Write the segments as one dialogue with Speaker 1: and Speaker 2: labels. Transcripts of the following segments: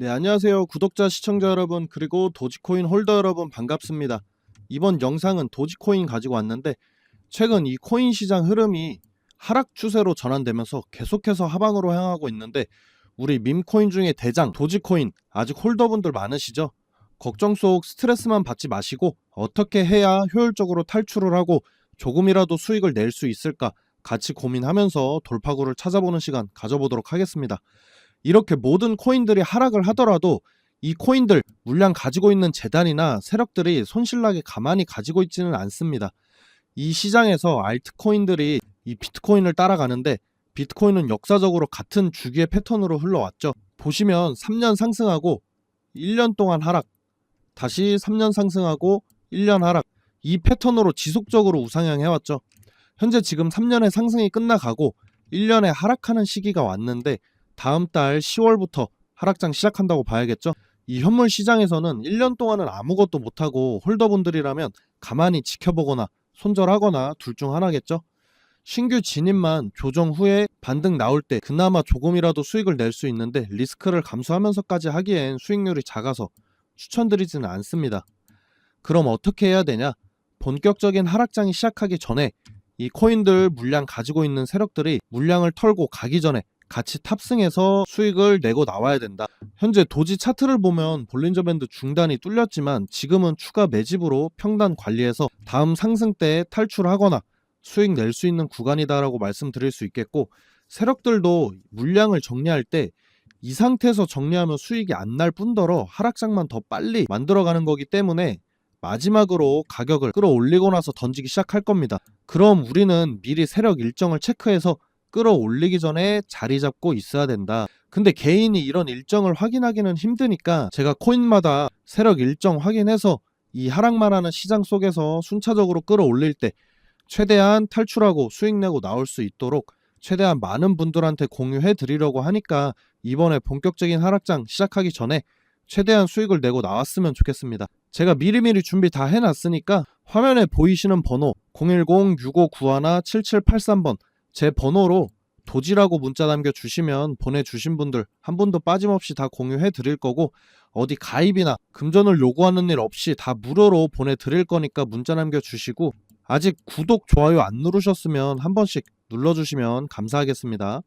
Speaker 1: 네, 안녕하세요. 구독자, 시청자 여러분, 그리고 도지코인 홀더 여러분 반갑습니다. 이번 영상은 도지코인 가지고 왔는데 최근 이 코인 시장 흐름이 하락 추세로 전환되면서 계속해서 하방으로 향하고 있는데 우리 밈코인 중에 대장 도지코인 아직 홀더분들 많으시죠? 걱정 속 스트레스만 받지 마시고 어떻게 해야 효율적으로 탈출을 하고 조금이라도 수익을 낼 수 있을까 같이 고민하면서 돌파구를 찾아보는 시간 가져보도록 하겠습니다. 이렇게 모든 코인들이 하락을 하더라도 이 코인들 물량 가지고 있는 재단이나 세력들이 손실나게 가만히 가지고 있지는 않습니다. 이 시장에서 알트코인들이 이 비트코인을 따라가는데 비트코인은 역사적으로 같은 주기의 패턴으로 흘러왔죠. 보시면 3년 상승하고 1년 동안 하락, 다시 3년 상승하고 1년 하락, 이 패턴으로 지속적으로 우상향 해왔죠. 현재 지금 3년의 상승이 끝나가고 1년에 하락하는 시기가 왔는데 다음 달 10월부터 하락장 시작한다고 봐야겠죠. 이 현물 시장에서는 1년 동안은 아무것도 못하고 홀더분들이라면 가만히 지켜보거나 손절하거나 둘 중 하나겠죠. 신규 진입만 조정 후에 반등 나올 때 그나마 조금이라도 수익을 낼 수 있는데 리스크를 감수하면서까지 하기엔 수익률이 작아서 추천드리지는 않습니다. 그럼 어떻게 해야 되냐? 본격적인 하락장이 시작하기 전에 이 코인들 물량 가지고 있는 세력들이 물량을 털고 가기 전에 같이 탑승해서 수익을 내고 나와야 된다. 현재 도지 차트를 보면 볼린저 밴드 중단이 뚫렸지만 지금은 추가 매집으로 평단 관리해서 다음 상승 때 탈출하거나 수익 낼 수 있는 구간이다라고 말씀드릴 수 있겠고 세력들도 물량을 정리할 때 이 상태에서 정리하면 수익이 안 날 뿐더러 하락장만 더 빨리 만들어가는 거기 때문에 마지막으로 가격을 끌어올리고 나서 던지기 시작할 겁니다. 그럼 우리는 미리 세력 일정을 체크해서 끌어올리기 전에 자리 잡고 있어야 된다. 근데 개인이 이런 일정을 확인하기는 힘드니까 제가 코인마다 세력 일정 확인해서 이 하락만 하는 시장 속에서 순차적으로 끌어올릴 때 최대한 탈출하고 수익 내고 나올 수 있도록 최대한 많은 분들한테 공유해 드리려고 하니까 이번에 본격적인 하락장 시작하기 전에 최대한 수익을 내고 나왔으면 좋겠습니다. 제가 미리미리 준비 다 해놨으니까 화면에 보이시는 번호 010-6591-7783번 제 번호로 도지라고 문자 남겨 주시면 보내주신 분들 한 분도 빠짐없이 다 공유해 드릴 거고 어디 가입이나 금전을 요구하는 일 없이 다 무료로 보내 드릴 거니까 문자 남겨 주시고 아직 구독, 좋아요 안 누르셨으면 한 번씩 눌러 주시면 감사하겠습니다.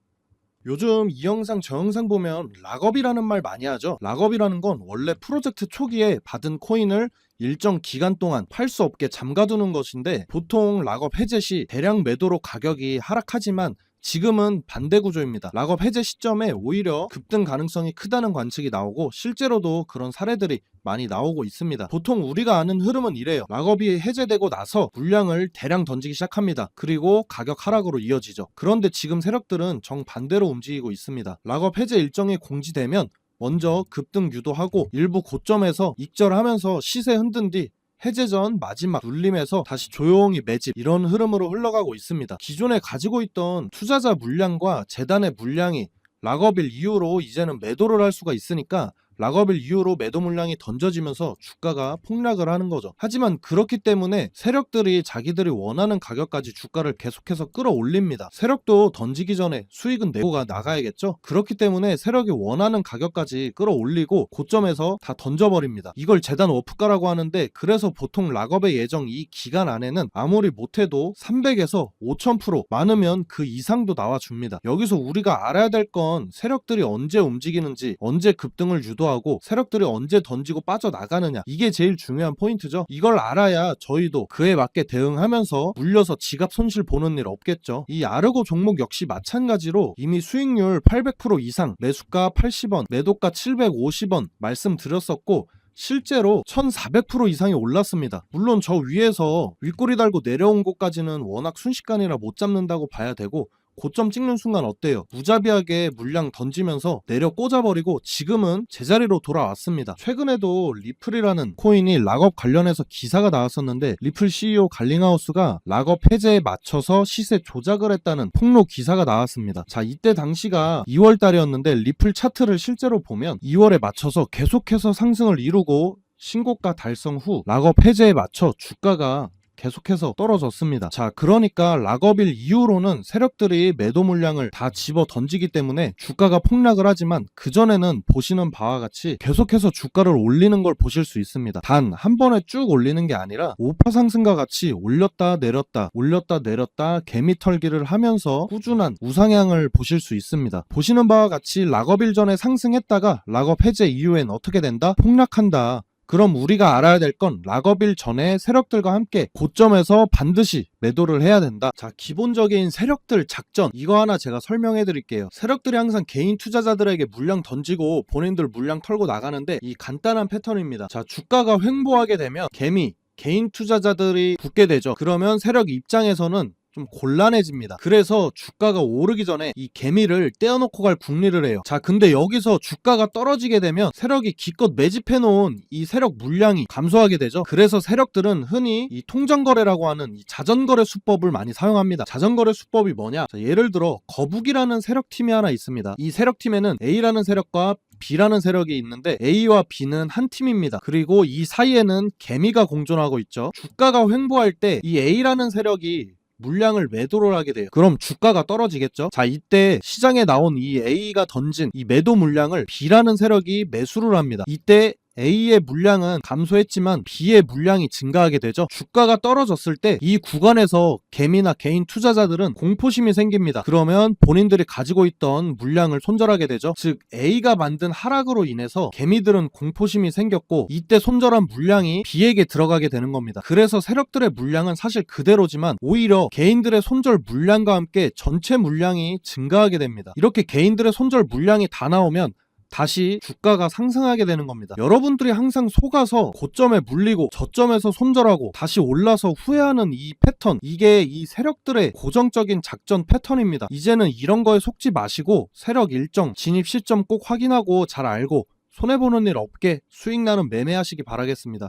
Speaker 1: 요즘 이 영상 저 영상 보면 락업이라는 말 많이 하죠. 락업이라는 건 원래 프로젝트 초기에 받은 코인을 일정 기간 동안 팔 수 없게 잠가두는 것인데 보통 락업 해제 시 대량 매도로 가격이 하락하지만 지금은 반대 구조입니다. 락업 해제 시점에 오히려 급등 가능성이 크다는 관측이 나오고 실제로도 그런 사례들이 많이 나오고 있습니다. 보통 우리가 아는 흐름은 이래요. 락업이 해제되고 나서 물량을 대량 던지기 시작합니다. 그리고 가격 하락으로 이어지죠. 그런데 지금 세력들은 정반대로 움직이고 있습니다. 락업 해제 일정이 공지되면 먼저 급등 유도하고 일부 고점에서 익절하면서 시세 흔든 뒤 해제 전 마지막 눌림에서 다시 조용히 매집 이런 흐름으로 흘러가고 있습니다. 기존에 가지고 있던 투자자 물량과 재단의 물량이 락업일 이후로 이제는 매도를 할 수가 있으니까 락업일 이후로 매도 물량이 던져지면서 주가가 폭락을 하는 거죠. 하지만 그렇기 때문에 세력들이 자기들이 원하는 가격까지 주가를 계속해서 끌어올립니다. 세력도 던지기 전에 수익은 내고가 나가야겠죠. 그렇기 때문에 세력이 원하는 가격까지 끌어올리고 고점에서 다 던져버립니다. 이걸 재단 워프가라고 하는데 그래서 보통 락업의 예정 이 기간 안에는 아무리 못해도 300에서 5000% 많으면 그 이상도 나와줍니다. 여기서 우리가 알아야 될 건 세력들이 언제 움직이는지 언제 급등을 유도 하고 세력들이 언제 던지고 빠져나가느냐. 이게 제일 중요한 포인트죠. 이걸 알아야 저희도 그에 맞게 대응하면서 물려서 지갑 손실 보는 일 없겠죠. 이 아르고 종목 역시 마찬가지로 이미 수익률 800% 이상 매수가 80원 매도가 750원 말씀드렸었고 실제로 1400% 이상이 올랐습니다. 물론 저 위에서 윗꼬리 달고 내려온 곳까지는 워낙 순식간이라 못 잡는다고 봐야 되고 고점 찍는 순간 어때요? 무자비하게 물량 던지면서 내려 꽂아버리고 지금은 제자리로 돌아왔습니다. 최근에도 리플이라는 코인이 락업 관련해서 기사가 나왔었는데 리플 CEO 갈링하우스가 락업 해제에 맞춰서 시세 조작을 했다는 폭로 기사가 나왔습니다. 자 이때 당시가 2월 달이었는데 리플 차트를 실제로 보면 2월에 맞춰서 계속해서 상승을 이루고 신고가 달성 후 락업 해제에 맞춰 주가가 계속해서 떨어졌습니다. 자, 그러니까 락업일 이후로는 세력들이 매도 물량을 다 집어 던지기 때문에 주가가 폭락을 하지만 그전에는 보시는 바와 같이 계속해서 주가를 올리는 걸 보실 수 있습니다. 단 한 번에 쭉 올리는 게 아니라 우파 상승과 같이 올렸다 내렸다 올렸다 내렸다 개미 털기를 하면서 꾸준한 우상향을 보실 수 있습니다. 보시는 바와 같이 락업일 전에 상승했다가 락업 해제 이후엔 어떻게 된다? 폭락한다. 그럼 우리가 알아야 될 건 락업일 전에 세력들과 함께 고점에서 반드시 매도를 해야 된다. 자, 기본적인 세력들 작전 이거 하나 제가 설명해 드릴게요. 세력들이 항상 개인 투자자들에게 물량 던지고 본인들 물량 털고 나가는데 이 간단한 패턴입니다. 자, 주가가 횡보하게 되면 개미 개인 투자자들이 붙게 되죠. 그러면 세력 입장에서는 좀 곤란해집니다. 그래서 주가가 오르기 전에 이 개미를 떼어놓고 갈 궁리를 해요. 자, 근데 여기서 주가가 떨어지게 되면 세력이 기껏 매집해 놓은 이 세력 물량이 감소하게 되죠. 그래서 세력들은 흔히 이 통전거래라고 하는 이 자전거래 수법을 많이 사용합니다. 자전거래 수법이 뭐냐? 자, 예를 들어 거북이라는 세력팀이 하나 있습니다. 이 세력팀에는 A라는 세력과 B라는 세력이 있는데 A와 B는 한 팀입니다. 그리고 이 사이에는 개미가 공존하고 있죠. 주가가 횡보할 때 이 A라는 세력이 물량을 매도를 하게 돼요. 그럼 주가가 떨어지겠죠? 자, 이때 시장에 나온 이 A가 던진 이 매도 물량을 B라는 세력이 매수를 합니다. 이때 A의 물량은 감소했지만 B의 물량이 증가하게 되죠. 주가가 떨어졌을 때 이 구간에서 개미나 개인 투자자들은 공포심이 생깁니다. 그러면 본인들이 가지고 있던 물량을 손절하게 되죠. 즉 A가 만든 하락으로 인해서 개미들은 공포심이 생겼고 이때 손절한 물량이 B에게 들어가게 되는 겁니다. 그래서 세력들의 물량은 사실 그대로지만 오히려 개인들의 손절 물량과 함께 전체 물량이 증가하게 됩니다. 이렇게 개인들의 손절 물량이 다 나오면 다시 주가가 상승하게 되는 겁니다. 여러분들이 항상 속아서 고점에 물리고 저점에서 손절하고 다시 올라서 후회하는 이 패턴 이게 이 세력들의 고정적인 작전 패턴입니다. 이제는 이런 거에 속지 마시고 세력 일정 진입 시점 꼭 확인하고 잘 알고 손해보는 일 없게 수익 나는 매매하시기 바라겠습니다.